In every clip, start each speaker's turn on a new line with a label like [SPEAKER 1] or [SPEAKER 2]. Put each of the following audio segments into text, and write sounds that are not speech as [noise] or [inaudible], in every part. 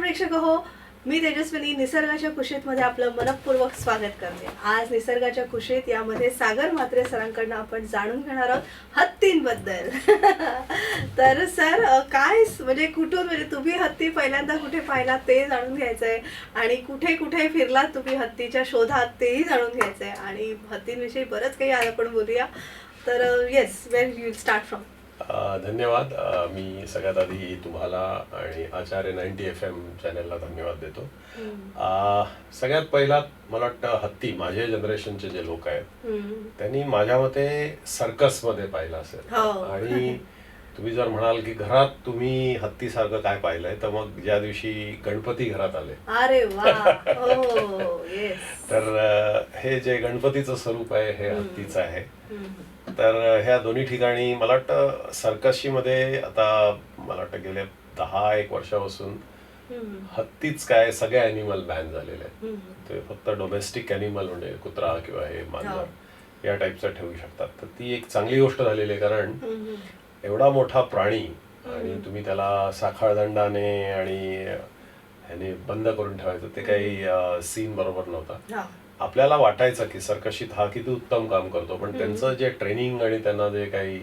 [SPEAKER 1] प्रेक्षक हो. मी तेजस्विनी निसर्गाच्या कुशीतमध्ये आपलं मनपूर्वक स्वागत करते. आज निसर्गाच्या कुशीत यामध्ये सागर म्हात्रे सरांकडनं आपण जाणून घेणार आहोत हत्तींबद्दल. [laughs] तर सर काय म्हणजे कुठून म्हणजे तुम्ही हत्ती पहिल्यांदा कुठे पाहिलात ते जाणून घ्यायचंय. आणि कुठे कुठे फिरलात तुम्ही हत्तीच्या शोधात तेही जाणून घ्यायचंय. आणि हत्तींविषयी बरंच काही आज आपण बोलूया. तर yes well you start from
[SPEAKER 2] धन्यवाद. मी सगळ्यात आधी तुम्हाला आणि आचार्य नाईन्टी एफ एम चॅनलला धन्यवाद देतो. सगळ्यात पहिला मला वाटतं हत्ती माझे जनरेशनचे जे लोक आहेत त्यांनी माझ्या मते सर्कसमध्ये पाहिलं असेल.
[SPEAKER 1] हो.
[SPEAKER 2] आणि तुम्ही जर म्हणाल की घरात तुम्ही हत्तीसारखं काय पाहिलंय तर मग ज्या दिवशी गणपती घरात आले.
[SPEAKER 1] अरे [laughs] हो येस
[SPEAKER 2] तर हे जे गणपतीचं स्वरूप आहे हे हत्तीचं आहे. तर ह्या दोन्ही ठिकाणी मला वाटतं सर्कशी मध्ये आता मला वाटतं गेले दहा एक वर्षापासून हत्तीच काय सगळे अॅनिमल बॅन झालेले आहेत. ते फक्त डोमेस्टिक अॅनिमल म्हणजे कुत्रा किंवा हे मांजर या टाईपचं ठेवू शकतात. तर ती एक चांगली गोष्ट झालेली आहे कारण एवढा मोठा प्राणी आणि तुम्ही त्याला साखळदंडाने आणि ह्याने बंद करून ठेवायचं ते काही सीन बरोबर नव्हता. आपल्याला वाटायचं की सरकशीत हा किती उत्तम काम करतो पण त्यांचं जे ट्रेनिंग आणि त्यांना जे काही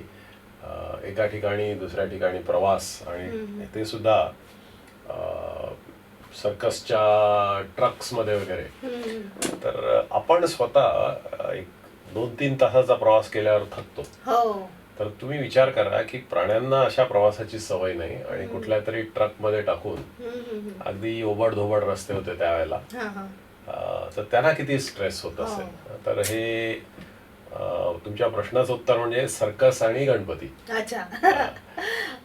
[SPEAKER 2] एका ठिकाणी दुसऱ्या ठिकाणी प्रवास आणि ते सुद्धा सर्कसच्या ट्रक्समध्ये वगैरे. तर आपण स्वतः एक दोन तीन तासाचा प्रवास केल्यावर थकतो.
[SPEAKER 1] हो.
[SPEAKER 2] तर तुम्ही विचार करा की प्राण्यांना अशा प्रवासाची सवय नाही आणि कुठल्या तरी ट्रकमध्ये टाकून अगदी ओबड धोबड रस्ते होते त्यावेळेला. तर त्यांना किती स्ट्रेस होत असेल. तर हे तुमच्या प्रश्नाचं उत्तर म्हणजे सर्कस आणि गणपती.
[SPEAKER 1] अच्छा.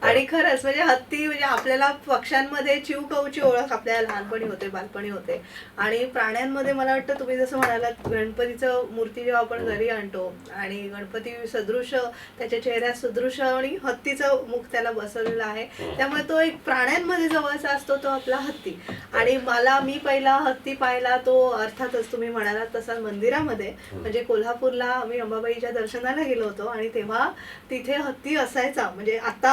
[SPEAKER 1] आणि खरंच म्हणजे हत्ती म्हणजे आपल्याला पक्ष्यांमध्ये चिव कऊची ओळख आपल्याला लहानपणी होते बालपणी होते. आणि प्राण्यांमध्ये मला वाटतं तुम्ही जसं म्हणालात गणपतीचं मूर्ती जेव्हा आपण घरी आणतो आणि गणपती सदृश त्याच्या चेहऱ्या सदृश आणि हत्तीचं मुख त्याला बसवलेलं आहे त्यामुळे तो एक प्राण्यांमध्ये जवळचा असतो तो आपला हत्ती. आणि मला मी पहिला हत्ती पाहिला तो अर्थातच तुम्ही म्हणालात तसा मंदिरामध्ये म्हणजे कोल्हापूरला आम्ही अंबाबाईच्या दर्शनाला गेलो होतो आणि तेव्हा तिथे हत्ती असायचा. म्हणजे आता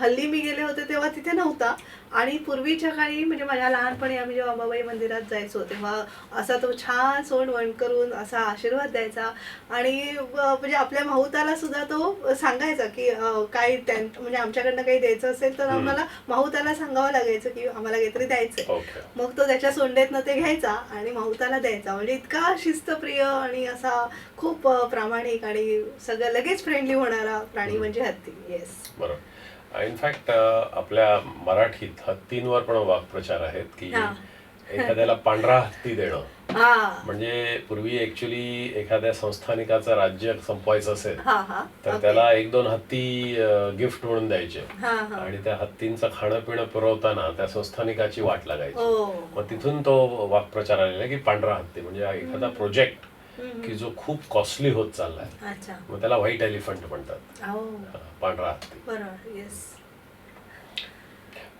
[SPEAKER 1] हल्ली मी गेले होते तेव्हा तिथे नव्हता. आणि पूर्वीच्या काळी म्हणजे माझ्या लहानपणी आम्ही जेव्हा अंबाबाई मंदिरात जायचो तेव्हा असा तो छान सोंड वण करून असा आशीर्वाद द्यायचा. आणि म्हणजे आपल्या माहुताला सुद्धा तो सांगायचा की काय त्यां म्हणजे आमच्याकडनं काही द्यायचं असेल तर आम्हाला माहुताला सांगावं लागायचं की आम्हाला काहीतरी द्यायचंय.
[SPEAKER 2] ओके.
[SPEAKER 1] मग तो त्याच्या सोंडेतनं ते घ्यायचा आणि माहुताला द्यायचा. म्हणजे इतका शिस्तप्रिय आणि असा खूप अ, प्रामाणिक आणि सगळं लगेच फ्रेंडली होणारा प्राणी म्हणजे हत्ती येस
[SPEAKER 2] बरोबर. इनफॅक्ट आपल्या मराठीत हत्तींवर पण वाक्प्रचार आहेत की. एखाद्याला पांढरा हत्ती देणं. म्हणजे पूर्वी ऍक्च्युली एखाद्या संस्थानिकाचं राज्य संपवायचं असेल तर. त्याला एक दोन हत्ती गिफ्ट म्हणून द्यायचे. आणि त्या हत्तींचं खाणं पिणं पुरवताना त्या संस्थानिकाची वाट लागायची.
[SPEAKER 1] हो.
[SPEAKER 2] मग तिथून तो वाक्प्रचार आलेला की पांढरा हत्ती म्हणजे एखादा प्रोजेक्ट की जो खूप कॉस्टली होत चाललाय.
[SPEAKER 1] अच्छा.
[SPEAKER 2] मग त्याला व्हाईट एलिफंट म्हणतात. पांढरा हत्ती.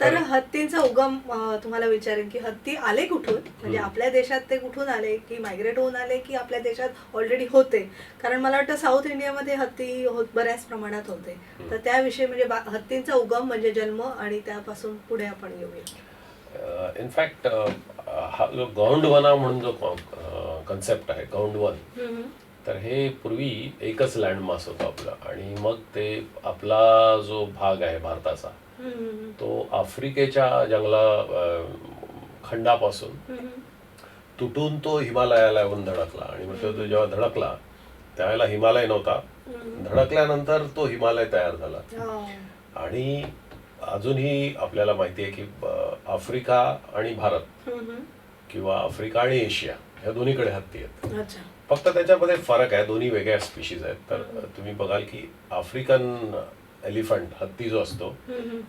[SPEAKER 1] तर हत्तींचा उगम तुम्हाला विचारेन की हत्ती आले कुठून? म्हणजे आपल्या देशात ते कुठून आले? की मायग्रेट होऊन आले? की आपल्या देशात ऑलरेडी होते? कारण मला वाटतं साऊथ इंडियामध्ये हत्ती होत बऱ्याच प्रमाणात होते. तर त्याविषयी म्हणजे हत्तींचा उगम म्हणजे जन्म आणि त्यापासून पुढे आपण येऊया.
[SPEAKER 2] इनफॅक्ट हा जो गौंडवना म्हणून जो कन्सेप्ट आहे
[SPEAKER 1] हम्म.
[SPEAKER 2] तर हे पूर्वी एकच लँडमास होता आपला आणि मग ते आपला जो भाग आहे भारताचा. तो आफ्रिकेच्या जंगला खंडापासून. तुटून तो हिमालयाला येऊन धडकला आणि मग तो जेव्हा धडकला त्यावेळेला हिमालय नव्हता धडकल्यानंतर तो हिमालय तयार झाला. आणि अजूनही आपल्याला माहिती आहे की आफ्रिका आणि भारत. किंवा आफ्रिका आणि एशिया ह्या दोन्हीकडे हत्ती आहेत. फक्त त्याच्यामध्ये फरक आहे दोन्ही वेगळ्या स्पीशीज आहेत. तर तुम्ही बघाल की आफ्रिकन एलिफंट हत्ती जो असतो.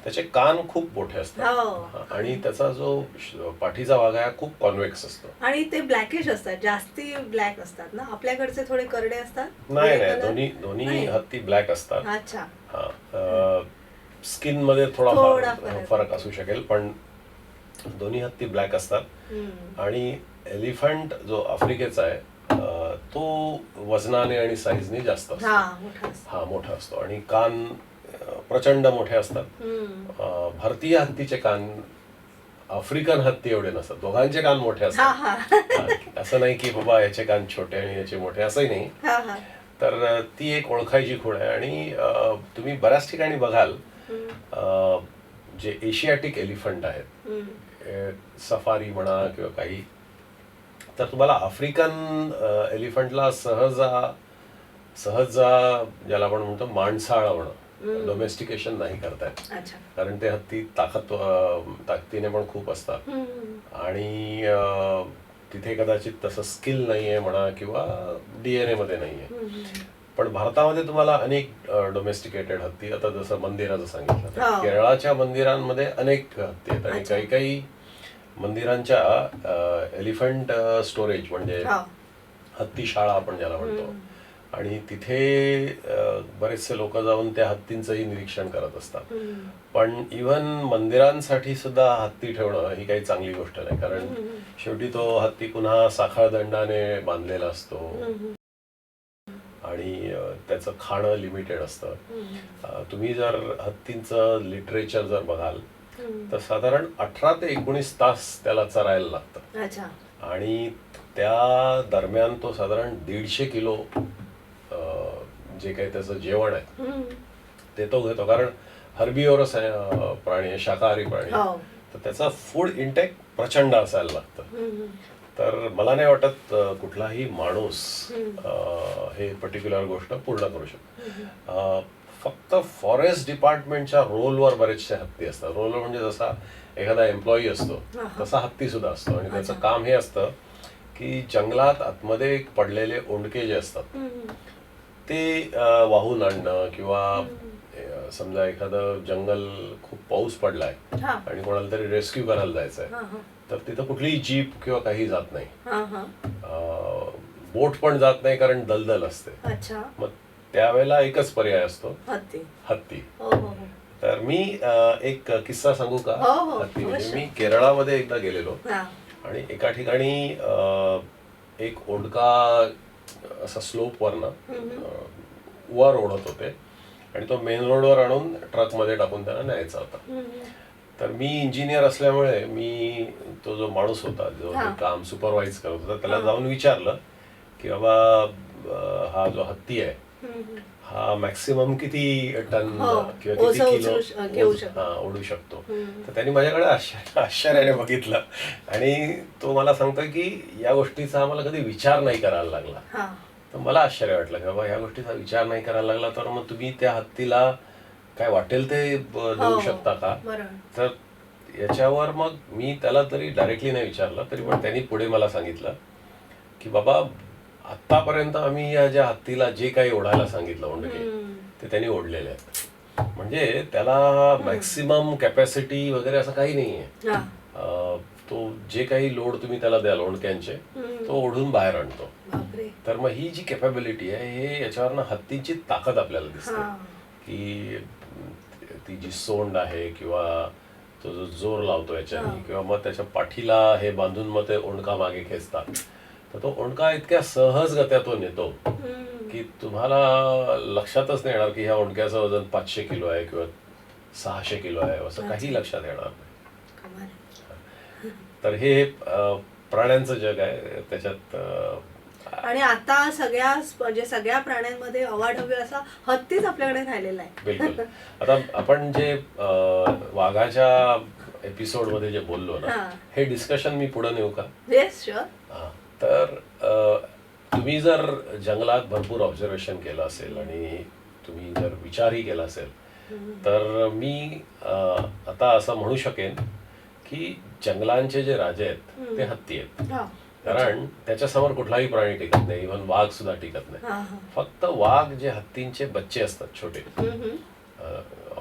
[SPEAKER 2] त्याचे कान खूप मोठे असतात.
[SPEAKER 1] हो.
[SPEAKER 2] आणि त्याचा जो पाठीचा भाग आहे खूप कॉन्व्हेक्स असतो.
[SPEAKER 1] आणि ते ब्लॅकिश असतात जास्ती ब्लॅक असतात ना? आपल्याकडचे थोडे करडे असतात?
[SPEAKER 2] नाही नाही? दोन्ही दोन्ही
[SPEAKER 1] नाही.
[SPEAKER 2] हत्ती ब्लॅक असतात.
[SPEAKER 1] अच्छा.
[SPEAKER 2] स्किनमध्ये थोडा फरक- असू शकेल पण दोन्ही हत्ती ब्लॅक असतात. आणि एलिफंट जो आफ्रिकेचा आहे तो वजनाने आणि साईजने जास्त असतो.
[SPEAKER 1] हा मोठा असतो.
[SPEAKER 2] हा आणि कान प्रचंड मोठे असतात. भारतीय हत्तीचे कान आफ्रिकन हत्ती एवढे नसतात. दोघांचे कान मोठे असतात. असं नाही की बाबा याचे कान छोटे आणि याचे मोठे असंही नाही.
[SPEAKER 1] हा हा.
[SPEAKER 2] तर ती एक ओळखायची खूण आहे. आणि तुम्ही बऱ्याच ठिकाणी बघाल जे एशियाटिक एलिफंट आहेत सफारी म्हणा किंवा काही तर तुम्हाला आफ्रिकन एलिफंटला सहजा सहजा ज्याला आपण म्हणतो माणसाळवणं डोमेस्टिकेशन नाही करतायत. कारण ते हत्ती ताकद ताकदीने पण खूप असतात. आणि तिथे कदाचित तसं स्किल नाहीये म्हणा किंवा डीएनए मध्ये नाहीये.
[SPEAKER 1] हम्म.
[SPEAKER 2] पण भारतामध्ये तुम्हाला अनेक डोमेस्टिकेटेड हत्ती आता जसं मंदिराचं सांगितलं.
[SPEAKER 1] हो.
[SPEAKER 2] केरळाच्या मंदिरांमध्ये अनेक हत्ती आहेत आणि. काही काही मंदिरांच्या एलिफंट स्टोरेज म्हणजे. हत्ती शाळा आपण ज्याला म्हणतो आणि तिथे बरेचसे लोक जाऊन त्या हत्तींचंही निरीक्षण करत असतात. पण इवन मंदिरांसाठी सुद्धा हत्ती ठेवणं ही काही चांगली गोष्ट नाही कारण शेवटी तो हत्ती पुन्हा साखळ दंडाने बांधलेला असतो. आणि त्याचं खाणं लिमिटेड असतं तुम्ही जर हत्तींचं लिटरेचर जर बघाल. तर साधारण अठरा ते एकोणीस तास त्याला चरायला लागतं.
[SPEAKER 1] अच्छा.
[SPEAKER 2] आणि त्या दरम्यान तो साधारण दीडशे किलो जे काही त्याचं जेवण आहे. ते तो घेतो. कारण हर्बिओरस प्राणी आहे शाकाहारी प्राणी.
[SPEAKER 1] हो.
[SPEAKER 2] तर त्याचा फूड इंटेक प्रचंड असायला लागतं. तर मला नाही वाटत कुठलाही माणूस हे पर्टिक्युलर गोष्ट पूर्ण करू शकतो. फक्त फॉरेस्ट डिपार्टमेंटच्या रोलवर बरेचसे हत्ती असतात. रोल म्हणजे जसा एखादा एम्प्लॉई असतो. तसा हत्ती सुद्धा असतो. आणि त्याचं. काम हे असतं की जंगलात आतमध्ये पडलेले ओंडके जे असतात. ते वाहून आणणं किंवा समजा एखादं जंगल खूप पाऊस पडलाय आणि कोणाला तरी रेस्क्यू करायला जायचंय तर तिथं कुठलीही जीप किंवा काही जात नाही. बोट पण जात नाही कारण दलदल असते. मग त्यावेळेला एकच पर्याय असतो.
[SPEAKER 1] हत्ती.
[SPEAKER 2] हत्ती.
[SPEAKER 1] हो हो हो.
[SPEAKER 2] तर मी अ, एक किस्सा सांगू का?
[SPEAKER 1] हो, हो,
[SPEAKER 2] हत्ती म्हणजे. मी केरळामध्ये एकदा गेलेलो.
[SPEAKER 1] हा.
[SPEAKER 2] आणि एका ठिकाणी अ, एक ओंडका असा स्लोप वरनं वर ओढत होते. आणि तो मेन रोडवर आणून ट्रकमध्ये टाकून त्यांना न्यायचा होता.
[SPEAKER 1] हम्म.
[SPEAKER 2] तर मी इंजिनियर असल्यामुळे मी तो जो माणूस होता जो. ते काम सुपरवाइज करत होता त्याला जाऊन विचारलं की बाबा अ, हा जो हत्ती आहे. हा मॅक्सिमम किती टन
[SPEAKER 1] हो,
[SPEAKER 2] किंवा किती किलो. हा, ओढू शकतो. तर त्यांनी माझ्याकडे आश्चर्य आश्चर्याने बघितलं. आणि तो मला सांगतोय की या गोष्टीचा आम्हाला कधी विचार नाही करायला लागला.
[SPEAKER 1] हा.
[SPEAKER 2] तर मला आश्चर्य वाटलं की बाबा ह्या गोष्टीचा विचार नाही करायला लागला तर मग तुम्ही त्या हत्तीला काय वाटेल ते ब- देऊ
[SPEAKER 1] हो,
[SPEAKER 2] शकता का? तर याच्यावर मग मी त्याला तरी डायरेक्टली नाही विचारलं तरी पण त्यांनी पुढे मला सांगितलं की बाबा आतापर्यंत आम्ही या ज्या हत्तीला जे काही ओढायला सांगितलं ओंडके. ते त्यांनी ओढलेले आहेत. म्हणजे त्याला मॅक्सिमम कॅपॅसिटी वगैरे असं काही नाहीये.
[SPEAKER 1] हा.
[SPEAKER 2] तो जे काही लोड तुम्ही त्याला द्याल ओंडक्यांचे. तो ओढून बाहेर आणतो. तर मग ही जी कॅपॅबिलिटी आहे हे याच्यावरनं हत्तीची ताकद आपल्याला दिसते. की ती जी सोंड आहे किंवा तो जो जोर लावतो याच्याने. किंवा मग त्याच्या पाठीला हे बांधून मग ते ओंडका मागे खेचतात. तर तो ओंडका इतक्या सहजगत्या तो नेतो. की तुम्हाला लक्षातच नाही येणार की ह्या ओंडक्याचं वजन पाचशे किलो आहे किंवा सहाशे किलो आहे असं काही लक्षात येणार नाही. [laughs] तर हे प्राण्यांचं जग आहे त्याच्यात
[SPEAKER 1] आणि आता सगळ्या म्हणजे सगळ्या प्राण्यांमध्ये अवाढव्य असा हत्तीच आपल्याकडे राहिलेला आहे
[SPEAKER 2] बिलकुल [laughs] आता आपण जे वाघाच्या एपिसोडमध्ये जे बोललो ना
[SPEAKER 1] हा.
[SPEAKER 2] हे डिस्कशन मी पुढे नेऊ का
[SPEAKER 1] येस शुअर
[SPEAKER 2] हा. तर तुम्ही जर जंगलात भरपूर ऑब्झर्वेशन केलं असेल आणि तुम्ही जर विचारही केला असेल तर मी आता असं म्हणू शकेन की जंगलांचे जे राजे आहेत ते हत्ती आहेत. कारण त्याच्यासमोर कुठलाही प्राणी टिकत नाही इव्हन वाघ सुद्धा टिकत नाही. फक्त वाघ जे हत्तींचे बच्चे असतात छोटे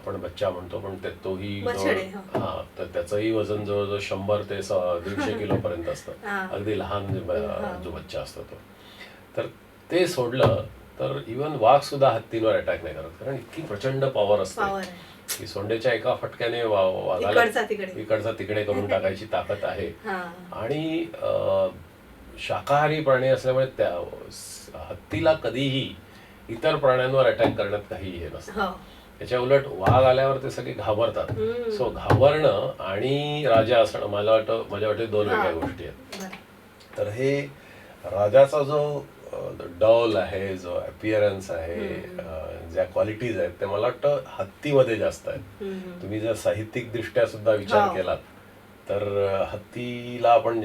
[SPEAKER 2] आपण बच्चा म्हणतो पण ते तोही जवळ- हा. तर त्याचंही वजन जवळजवळ शंभर ते दीडशे [laughs] किलो पर्यंत असतं.
[SPEAKER 1] हा.
[SPEAKER 2] अगदी लहान जे
[SPEAKER 1] हा.
[SPEAKER 2] जो बच्चा असतो तो. तर ते सोडलं तर इवन वाघ सुद्धा हत्तींवर अटॅक नाही करत. कारण इतकी प्रचंड पॉवर असते. की सोंडेच्या एका फटक्याने वाघाला
[SPEAKER 1] इकडचा तिकडे.
[SPEAKER 2] करून टाकायची ताकद आहे.
[SPEAKER 1] हा.
[SPEAKER 2] आणि शाकाहारी प्राणी असल्यामुळे त्या हत्तीला कधीही इतर प्राण्यांवर अटॅक करण्यात काही हे नसतं.
[SPEAKER 1] हो
[SPEAKER 2] याच्या उलट वाघ आल्यावर ते सगळे घाबरतात. सो घाबरणं आणि राजा असणं मला वाटतं माझ्या वाटते दोन. वेगळ्या गोष्टी आहेत. तर हे राजाचा जो डॉल आहे जो अपिअरन्स आहे ज्या क्वालिटीज आहेत ते मला वाटतं हत्तीमध्ये जास्त आहेत. तुम्ही जर साहित्यिक दृष्ट्या सुद्धा विचार. केलात तर हत्तीला आपण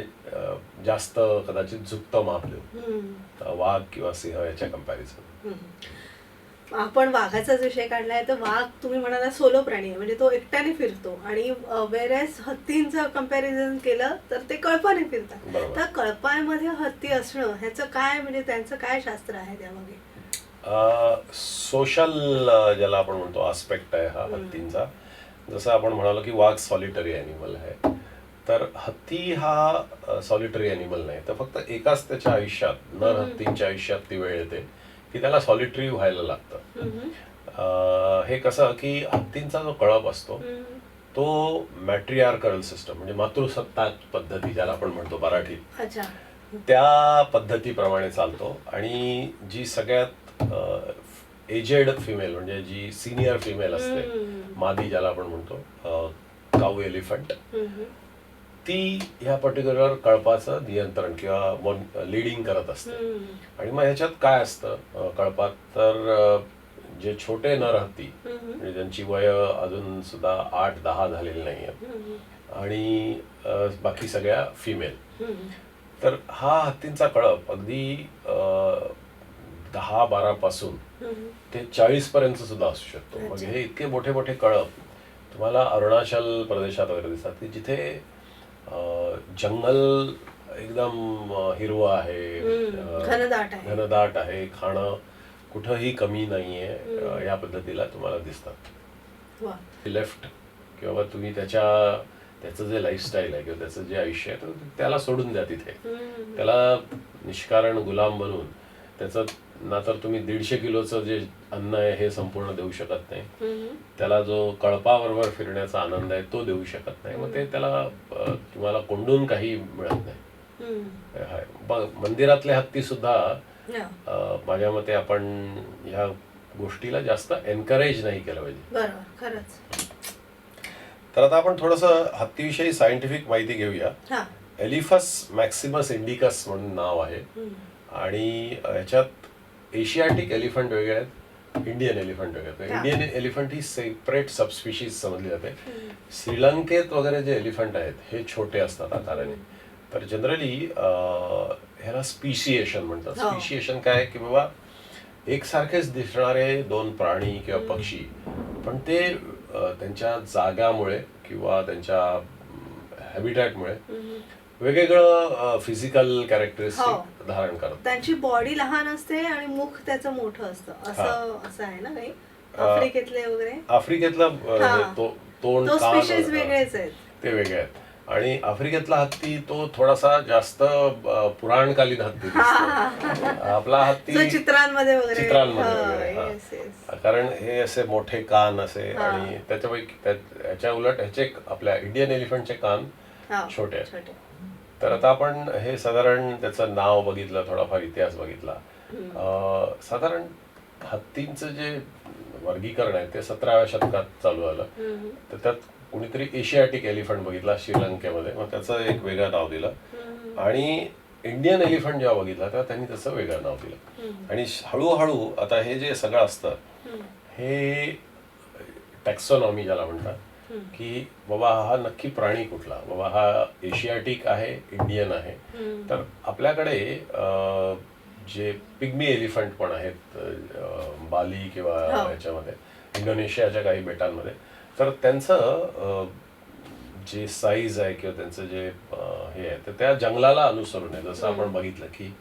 [SPEAKER 2] जास्त कदाचित झुकतं माप देऊ वाघ किंवा सिंह याच्या
[SPEAKER 1] कंपॅरिझन. आपण वाघाचाच विषय काढलाय तर वाघ तुम्ही म्हणाला सोलो प्राणी आहे म्हणजे तो एकट्याने फिरतो. आणि वेरेस हत्तींचं कंपॅरिझन केलं तर ते कळपाने फिरतात. तर कळपामध्ये हत्ती असणं ह्याचं काय म्हणजे त्यांचं काय शास्त्र आहे त्यामागे?
[SPEAKER 2] सोशल ज्याला आपण म्हणतो आस्पेक्ट आहे हा. हत्तींचा. जसं आपण म्हणालो की वाघ सॉलिटरी अॅनिमल आहे. तर हत्ती हा सॉलिटरी अॅनिमल नाही. तर फक्त एकाच त्याच्या आयुष्यात नर. हत्तींच्या आयुष्यात ती वेळ येते. की त्याला सॉलिटरी व्हायला लागतं हे कसं की हत्तींचा जो कळप असतो. तो मॅट्रिआर्कल सिस्टम म्हणजे मातृसत्ताक पद्धती ज्याला आपण म्हणतो मराठीत
[SPEAKER 1] अच्छा
[SPEAKER 2] त्या पद्धतीप्रमाणे चालतो आणि जी सगळ्यात एजेड फिमेल म्हणजे जी सिनियर फिमेल असते. मादी ज्याला आपण म्हणतो काऊ एलिफंट. ती ह्या पर्टिक्युलर कळपाचं नियंत्रण किंवा लिडिंग करत असते. आणि मग ह्याच्यात काय असतं कळपात तर जे छोटे नर हत्ती
[SPEAKER 1] हम्म.
[SPEAKER 2] म्हणजे ज्यांची वय अजून सुद्धा आठ दहा झालेली नाही आहेत. आणि बाकी सगळ्या फिमेल. तर हा हत्तींचा कळप अगदी दहा बारा पासून. ते चाळीस पर्यंत सुद्धा असू शकतो मग. हे इतके मोठे मोठे कळप तुम्हाला अरुणाचल प्रदेशात वगैरे दिसतात की जिथे जंगल एकदम हिरवं आहे
[SPEAKER 1] घनदाट आहे.
[SPEAKER 2] घनदाट आहे खाणं कुठंही कमी नाहीये या पद्धतीला तुम्हाला दिसतात. लेफ्ट किंवा तुम्ही त्याच्या त्याचं जे लाईफस्टाईल आहे किंवा त्याचं जे आयुष्य आहे त्याला सोडून द्या तिथे. त्याला निष्कारण गुलाम बनवून त्याचं ना तर तुम्ही दीडशे किलोचं जे अन्न आहे हे संपूर्ण देऊ शकत नाही. त्याला जो कळपाबरोबर फिरण्याचा आनंद आहे तो देऊ शकत नाही. मग ते त्याला तुम्हाला कोंडून काही मिळत नाही. मंदिरातले हत्ती सुद्धा माझ्या मते आपण ह्या गोष्टीला जास्त एनकरेज नाही केलं पाहिजे. तर आता आपण थोडंसं हत्तीविषयी सायंटिफिक माहिती घेऊया. एलिफस मॅक्सिमस इंडिकस म्हणून नाव आहे. आणि ह्याच्यात एशियाटिक एलिफंट वेगळे आहेत इंडियन एलिफंट वेगळे आहेत
[SPEAKER 1] हा.
[SPEAKER 2] इंडियन एलिफंट ही सेपरेट सबस्पिशीज समजली जाते. श्रीलंकेत वगैरे जे एलिफंट आहेत हे छोटे असतात आकाराने तर जनरली ह्याला स्पिशिएशन म्हणतात
[SPEAKER 1] हो.
[SPEAKER 2] स्पिशिएशन काय आहे की बाबा एकसारखेच दिसणारे दोन प्राणी किंवा पक्षी पण ते त्यांच्या जागामुळे किंवा त्यांच्या हॅबिटॅटमुळे. वेगवेगळं फिजिकल कॅरेक्टरिस्टिक
[SPEAKER 1] हो.
[SPEAKER 2] धारण करतात.
[SPEAKER 1] त्यांची बॉडी लहान असते आणि मुख त्याचं मोठं असतं. असं. असं आहे ना काही? आफ्रिकेतले वगैरे?
[SPEAKER 2] आफ्रिकेतला तोंड
[SPEAKER 1] तो
[SPEAKER 2] कान
[SPEAKER 1] स्पीशीज
[SPEAKER 2] वगैरे,
[SPEAKER 1] वेगळेच आहेत.
[SPEAKER 2] ते वेगळे आहेत. आणि आफ्रिकेतला हत्ती तो थोडासा जास्त पुराणकालीन हत्ती आपला हत्ती
[SPEAKER 1] चित्रांमध्ये
[SPEAKER 2] चित्रांमध्ये. कारण हे असे मोठे कान असे. आणि त्याच्यापैकी त्या- याच्या उलट ह्याचे आपल्या इंडियन एलिफंटचे कान छोटे आहेत. तर आता आपण हे साधारण त्याचं नाव बघितलं थोडाफार इतिहास बघितला. अं, साधारण हत्तींचं जे वर्गीकरण आहे ते सतराव्या शतकात चालू झालं. तर त्यात कुणीतरी एशियाटिक एलिफंट बघितला श्रीलंकेमध्ये मग त्याचं एक वेगळं नाव दिलं. आणि इंडियन एलिफंट जेव्हा बघितला तेव्हा त्यांनी त्याचं वेगळं नाव दिलं. आणि हळूहळू आता हे जे सगळं असतं. हे टॅक्सॉनॉमी ज्याला म्हणतात. की बाबा हा नक्की प्राणी कुठला? बाबा हा एशियाटिक आहे इंडियन आहे. तर आपल्याकडे जे पिग्मी एलिफंट पण आहेत बाली किंवा
[SPEAKER 1] हो.
[SPEAKER 2] ह्याच्यामध्ये इंडोनेशियाच्या काही बेटांमध्ये तर त्यांचं जे साईज आहे किंवा त्यांचं जे हे आहे तर त्या जंगलाला अनुसरून आहे. जसं आपण बघितलं की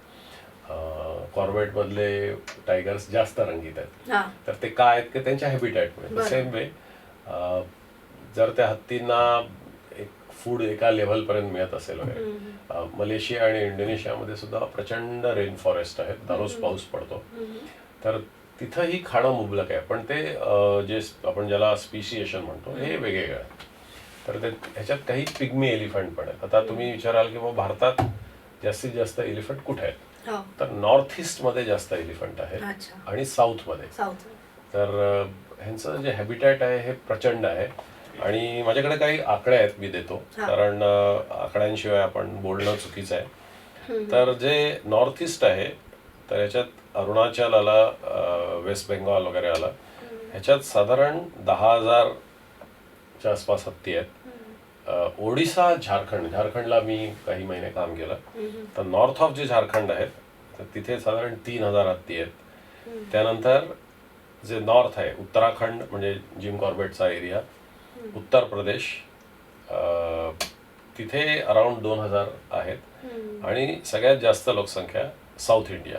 [SPEAKER 2] कॉर्बेट मधले टायगर्स जास्त रंगीत आहेत. तर ते काय आहेत? की त्यांच्या हॅबिटॅटमुळे. सेम वे जर त्या हत्तींना एक फूड एका लेव्हलपर्यंत मिळत असेल वगैरे. मलेशिया आणि इंडोनेशियामध्ये सुद्धा प्रचंड रेन फॉरेस्ट आहेत दररोज पाऊस पडतो. तर तिथंही खाणं मुबलक आहे. पण ते जे आपण ज्याला स्पिशिएशन म्हणतो हे वेगवेगळं आहे. तर ते ह्याच्यात काही पिग्मी एलिफंट पण आहेत. आता तुम्ही विचाराल की बाबा भारतात जास्तीत जास्त एलिफंट कुठे आहेत?
[SPEAKER 1] हो.
[SPEAKER 2] तर नॉर्थ ईस्टमध्ये जास्त एलिफंट आहेत आणि साऊथमध्ये.
[SPEAKER 1] साऊथ
[SPEAKER 2] तर ह्यांचं जे हॅबिटॅट आहे हे प्रचंड आहे. आणि माझ्याकडे काही आकडे आहेत मी देतो. कारण आकड्यांशिवाय आपण बोलणं चुकीचं आहे. तर जे नॉर्थ ईस्ट आहे तर याच्यात अरुणाचल आला वेस्ट बेंगॉल वगैरे आला. ह्याच्यात साधारण दहा हजारच्या आसपास हत्ती आहेत. ओडिसा झारखंड. झारखंडला मी काही महिने काम केलं. तर नॉर्थ ऑफ जे झारखंड आहेत तर तिथे साधारण तीन हजार हत्ती आहेत. त्यानंतर जे नॉर्थ आहे उत्तराखंड म्हणजे जिम कॉर्बेटचा एरिया उत्तर प्रदेश तिथे अराउंड दोन हजार आहेत. आणि सगळ्यात जास्त लोकसंख्या साऊथ इंडिया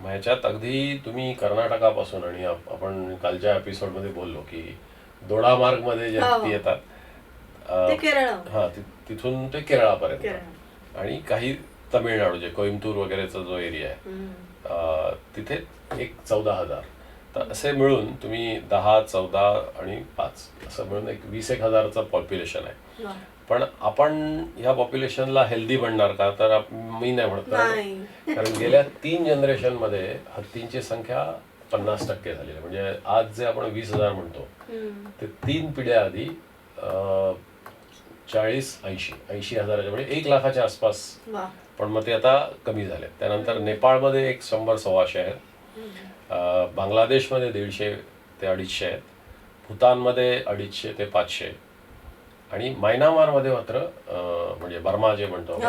[SPEAKER 2] मग ह्याच्यात अगदी तुम्ही कर्नाटकापासून आणि आप- आपण कालच्या एपिसोडमध्ये बोललो की दोडामार्गमध्ये जे
[SPEAKER 1] हो.
[SPEAKER 2] हत्ती येतात हा तिथून ते केरळापर्यंत.
[SPEAKER 1] केरळ.
[SPEAKER 2] आणि काही तमिळनाडू जे कोइंबतूर वगैरेचा जो एरिया आहे तिथे एक चौदा हजार. तर असे मिळून तुम्ही दहा चौदा आणि पाच असं मिळून एक वीस एक हजारचं पॉप्युलेशन आहे. पण आपण ह्या पॉप्युलेशनला हेल्दी बनणार का तर मी नाही म्हणत. कारण गेल्या तीन जनरेशनमध्ये हत्तींची संख्या पन्नास टक्के झालेली आहे म्हणजे आज जे आपण वीस हजार म्हणतो. ते तीन पिढ्या आधी चाळीस ऐंशी ऐंशी हजाराच्या म्हणजे एक लाखाच्या आसपास. पण मग ते आता कमी झाले त्यानंतर नेपाळमध्ये एक शंभर सव्वाशे आहेत बांगलादेशमध्ये दीडशे ते अडीचशे आहेत. भूतानमध्ये अडीचशे ते पाचशे आणि म्यानमारमध्ये मात्र म्हणजे बर्मा जे म्हणतो
[SPEAKER 1] हो.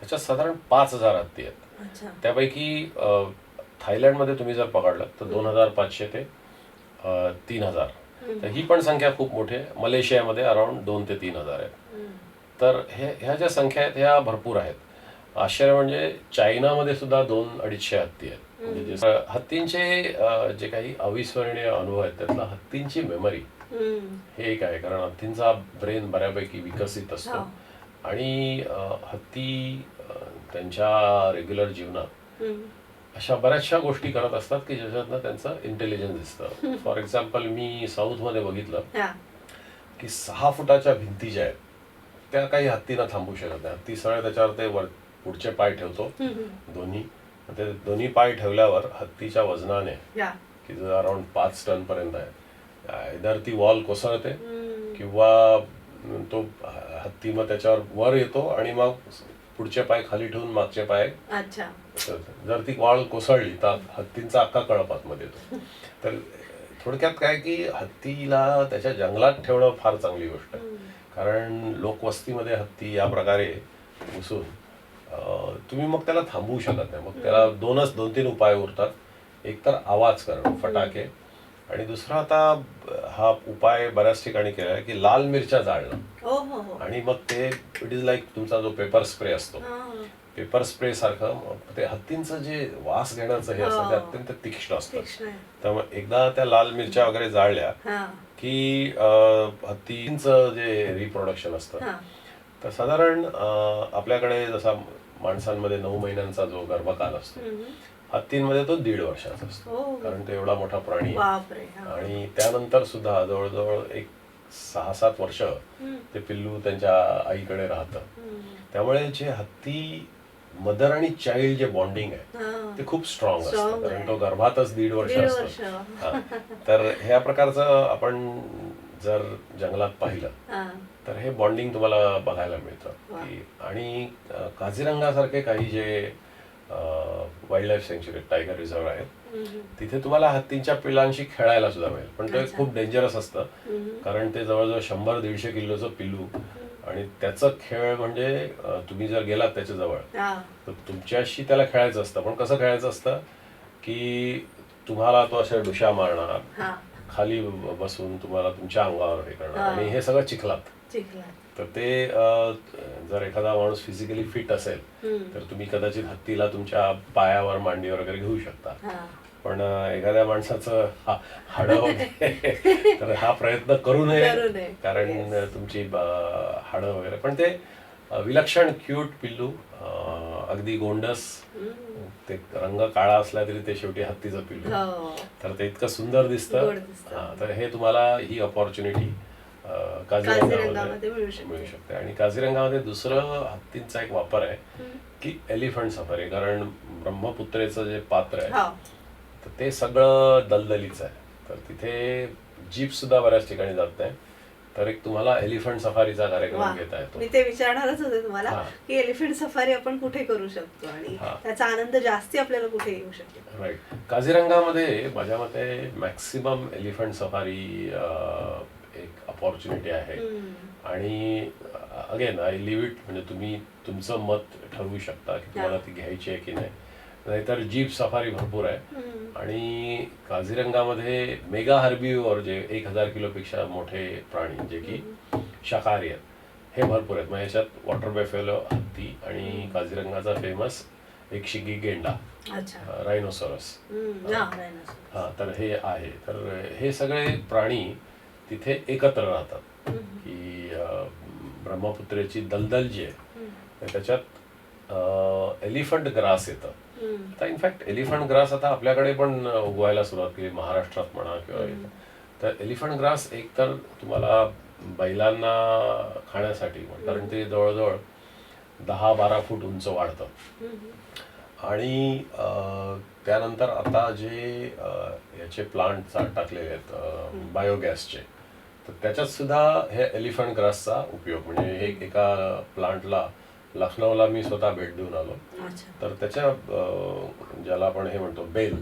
[SPEAKER 2] त्याच्यात साधारण पाच हजार हत्ती आहेत. त्यापैकी थायलंडमध्ये तुम्ही जर पकडलं तर दोन हजार पाचशे ते तीन हजार. तर ही पण संख्या खूप मोठी आहे. मलेशियामध्ये अराउंड दोन ते तीन हजार आहेत. तर हे ह्या ज्या संख्या आहेत ह्या भरपूर आहेत. आश्चर्य म्हणजे चायनामध्ये सुद्धा दोन अडीचशे हत्ती आहेत. म्हणजे जे हत्तींचे जे काही अविस्मरणीय अनुभव आहेत त्यातला हत्तींची मेमरी. हे एक आहे कारण हत्तींचा ब्रेन बऱ्यापैकी विकसित असतो
[SPEAKER 1] हो.
[SPEAKER 2] आणि हत्ती त्यांच्या रेग्युलर जीवनात. अशा बऱ्याचशा गोष्टी करत असतात की ज्याच्यातनं त्यांचं इंटेलिजन्स दिसतं फॉर एक्झाम्पल मी साऊथमध्ये बघितलं. की सहा फुटाच्या भिंती ज्या आहेत त्या काही हत्तीनं थांबू शकत नाही हत्ती सरळ त्याच्यावर ते वर पुढचे पाय ठेवतो. दोन्ही ते दोन्ही पाय ठेवल्यावर हत्तीच्या वजनाने
[SPEAKER 1] या.
[SPEAKER 2] की जो अराउंड पाच टन पर्यंत आहे. इधर ती वॉल कोसळते. किंवा तो हत्ती मग त्याच्यावर वर येतो आणि मग पुढचे पाय खाली ठेवून मागचे पाय
[SPEAKER 1] अच्छा.
[SPEAKER 2] जर ती वाळ कोसळली तर हत्तींचा अख्खा कळप आतमध्ये येतो. [laughs] तर थोडक्यात काय की हत्तीला त्याच्या जंगलात ठेवणं फार चांगली गोष्ट आहे. कारण लोकवस्तीमध्ये हत्ती या प्रकारे घुसून तुम्ही मग त्याला थांबवू शकत नाही मग त्याला दोनच दोन तीन उपाय उरतात एक तर आवाज करणं फटाके आणि दुसरा आता हा उपाय बऱ्याच ठिकाणी केला आहे की लाल मिरच्या जाळणं
[SPEAKER 1] हो हो हो
[SPEAKER 2] आणि मग ते इट इज लाईक तुमचा जो पेपर स्प्रे असतो. पेपर स्प्रे सारखं ते हत्तींचं जे वास घेण्याचं हे असतं ते. अत्यंत तीक्ष्ण असतं. त्यामुळे एकदा त्या लाल मिरच्या वगैरे जाळल्या. की हत्तींचं जे रिप्रोडक्शन असतं. तर साधारण आपल्याकडे जसा माणसांमध्ये नऊ महिन्यांचा जो गर्भकाल असतो. हत्तींमध्ये तो दीड वर्षाचा असतो
[SPEAKER 1] हो
[SPEAKER 2] कारण तो एवढा मोठा प्राणी आहे. आणि त्यानंतर सुद्धा जवळजवळ एक सहा सात वर्ष. ते पिल्लू त्यांच्या आईकडे राहतं. त्यामुळे जे हत्ती मदर आणि चाइल्ड जे बॉन्डिंग आहे. ते खूप स्ट्रॉंग असतं कारण. तो गर्भातच दीड वर्ष असतो. तर ह्या प्रकारचं आपण जर जंगलात पाहिलं. तर हे बॉन्डिंग तुम्हाला बघायला मिळतं. की आणि काझीरंगासारखे काही जे wild life sanctuary tiger reserve आहेत. तिथे तुम्हाला हत्तींच्या पिल्लांशी खेळायला सुद्धा मिळेल पण ते. खूप डेंजरस असतं. कारण ते जवळजवळ शंभर दीडशे किलोचं पिल्लू आणि त्याचं खेळ म्हणजे तुम्ही जर गेलात त्याच्याजवळ
[SPEAKER 1] हा.
[SPEAKER 2] तर तुमच्याशी त्याला खेळायचं असतं पण कसं खेळायचं असतं की तुम्हाला तो अशा डुशा मारणार. खाली बसून तुम्हाला तुमच्या अंगावर हे करणार
[SPEAKER 1] हा.
[SPEAKER 2] आणि हे सगळं चिखलात
[SPEAKER 1] चिखला.
[SPEAKER 2] तर ते अं, जर एखादा माणूस फिजिकली फिट असेल
[SPEAKER 1] हम्म.
[SPEAKER 2] तर तुम्ही कदाचित हत्तीला तुमच्या पायावर मांडीवर वगैरे घेऊ शकता
[SPEAKER 1] हा.
[SPEAKER 2] पण अं, एखाद्या माणसाचं हा- हाडं [laughs] वगैरे तर हा प्रयत्न करू नये
[SPEAKER 1] करू नये.
[SPEAKER 2] कारण
[SPEAKER 1] Yes.
[SPEAKER 2] तुमची अं, हाडं वगैरे पण ते अं, विलक्षण क्यूट पिल्लू अं, अगदी गोंडस. ते रंग काळा असला तरी ते शेवटी हत्तीचं पिल्लू
[SPEAKER 1] हो.
[SPEAKER 2] तर ते इतकं सुंदर दिसतं. हा, तर हे तुम्हाला ही ऑपॉर्च्युनिटी
[SPEAKER 1] काझीरंगामध्ये मिळू शकते.
[SPEAKER 2] आणि काझीरंगामध्ये दुसरं हत्तींचा एक वापर आहे. की एलिफंट सफारी कारण ब्रह्मपुत्रेचं जे पात्र आहे
[SPEAKER 1] हा.
[SPEAKER 2] तर ते सगळं दलदलीचं आहे तर तिथे जीप सुद्धा बऱ्याच ठिकाणी जात नाही तर एक तुम्हाला एलिफंट सफारीचा. कार्यक्रम घेता येतो
[SPEAKER 1] मी ते विचारणारच होते तुम्हाला. की एलिफंट सफारी आपण कुठे करू शकतो आणि. त्याचा आनंद जास्ती आपल्याला कुठे येऊ शकेल
[SPEAKER 2] राईट काझीरंगामध्ये माझ्या मते मॅक्सिमम एलिफंट सफारी एक अपॉर्च्युनिटी आहे. आणि अगेन आय लिव्ह इट म्हणजे तुम्ही तुमचं मत ठरवू शकता की तुम्हाला ती घ्यायची आहे की नाही नाहीतर जीप सफारी भरपूर आहे. आणि काझीरंगामध्ये मेगा हर्बीवर जे एक हजार किलोपेक्षा मोठे प्राणी जे की शाकाहारी आहेत हे भरपूर आहेत. मग याच्यात वॉटर बेफेलो हत्ती आणि काझीरंगाचा फेमस एक शिगी गेंडा रायनोसॉरस.
[SPEAKER 1] हा.
[SPEAKER 2] हा तर हे आहे. तर हे सगळे प्राणी तिथे एकत्र राहतात. की ब्रह्मपुत्रेची दलदल जी आहे त्याच्यात एलिफंट ग्रास येतं. आता इनफॅक्ट एलिफंट ग्रास आता आपल्याकडे पण उगवायला सुरुवात केली महाराष्ट्रात म्हणा किंवा. तर एलिफंट ग्रास एकतर तुम्हाला बैलांना खाण्यासाठी कारण ते जवळजवळ दहा बारा फूट उंच वाढतं. आणि त्यानंतर आता जे याचे प्लांट टाकलेले आहेत बायोगॅसचे तर त्याच्यात सुद्धा हे एलिफंट ग्रासचा उपयोग म्हणजे हे एका प्लांटला लखनौला मी स्वतः भेट देऊन आलो. तर त्याच्या ज्याला आपण हे म्हणतो बेल.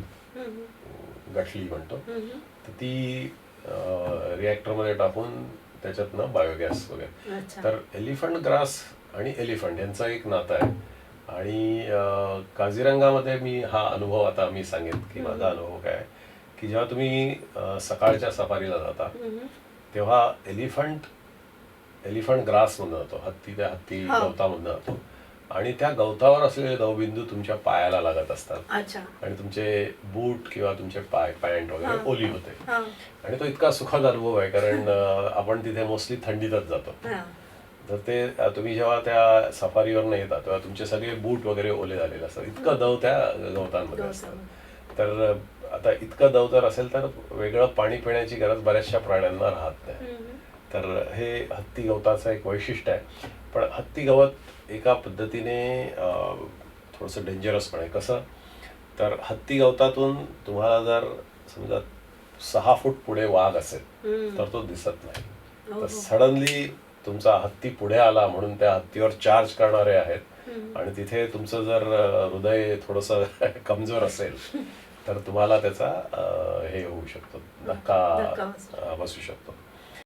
[SPEAKER 2] गठली म्हणतो. तर ती रिॲक्टरमध्ये टाकून त्याच्यातनं बायोगॅस वगैरे. तर एलिफंट ग्रास आणि एलिफंट यांचं एक नातं आहे. आणि काझीरंगामध्ये मी हा अनुभव आता मी सांगेन की माझा अनुभव काय की जेव्हा तुम्ही सकाळच्या सफारीला जाता. तेव्हा एलिफंट एलिफंट ग्रास मधनं जातो हत्ती त्या हत्ती
[SPEAKER 1] हा.
[SPEAKER 2] गवतामधनं जातो. आणि त्या गवतावर असलेले दवबिंदू तुमच्या पायाला लागत असतात.
[SPEAKER 1] अच्छा.
[SPEAKER 2] आणि तुमचे बूट किंवा तुमचे पाय पॅन्ट वगैरे. ओली होते.
[SPEAKER 1] हा.
[SPEAKER 2] आणि तो इतका सुखद अनुभव आहे कारण [laughs] अं, आपण तिथे मोस्टली थंडीतच जातो.
[SPEAKER 1] हा.
[SPEAKER 2] तर ते अ, तुम्ही जेव्हा त्या सफारीवर येता तेव्हा तुमचे सगळे बूट वगैरे ओले झालेले असतात. इतकं दव त्या गवतांमध्ये. असतं. तर अ, आता इतकं दव जर असेल तर वेगळं पाणी पिण्याची गरज बऱ्याचशा प्राण्यांना राहत नाही.
[SPEAKER 1] हम्म.
[SPEAKER 2] तर हे हत्ती गवताचं एक वैशिष्ट्य आहे. पण हत्ती गवत एका पद्धतीने थोडंसं डेंजरस पण आहे. कसं? तर हत्ती गवतातून तुम्हाला जर समजा सहा फूट पुढे वाघ असेल. तर तो दिसत नाही.
[SPEAKER 1] हो,
[SPEAKER 2] तर
[SPEAKER 1] हो.
[SPEAKER 2] सडनली तुमचा हत्ती पुढे आला म्हणून त्या हत्तीवर चार्ज करणारे आहेत. आणि तिथे तुमचं जर हृदय थोडस [laughs] कमजोर असेल तर तुम्हाला त्याचा हे होऊ शकतो. धक्का
[SPEAKER 1] धक्का
[SPEAKER 2] बसू शकतो.